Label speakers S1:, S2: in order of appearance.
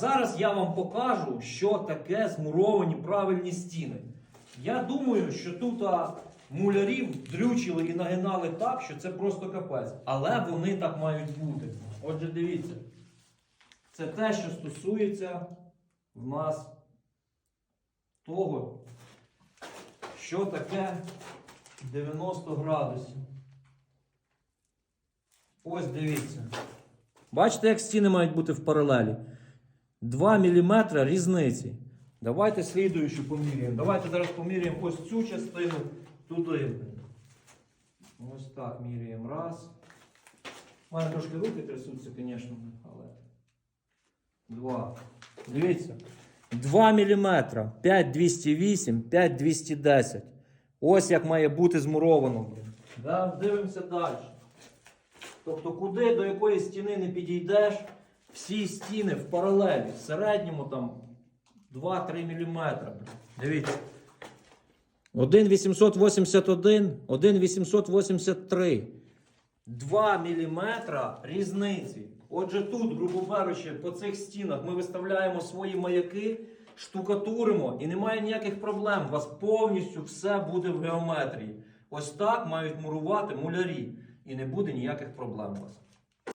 S1: зараз я вам покажу, що таке змуровані правильні стіни. Я думаю, що тут а, мулярів дрючили і нагинали так, що це просто капець. Але вони так мають бути. Отже, дивіться. Це те, що стосується в нас того, що таке 90 градусів. Ось дивіться. Бачите, як стіни мають бути в паралелі? 2 мм різниці. Давайте слідуючу поміряємо. Давайте зараз поміряємо ось цю частину туди. Ось так міряємо. Раз. У мене трошки руки трясуться, звісно, але. Два. Дивіться. 2 мм. 5208, 5210. Ось як має бути змуровано. Да, дивимося далі. Тобто, куди до якої стіни не підійдеш, всі стіни в паралелі, в середньому там 2-3 мм. Дивіться. 1,881, 1,883. 2 мм різниці. Отже, тут, грубо кажучи, по цих стінах ми виставляємо свої маяки, штукатуримо і немає ніяких проблем. У вас повністю все буде в геометрії. Ось так мають мурувати мулярі. І не буде ніяких проблем у вас.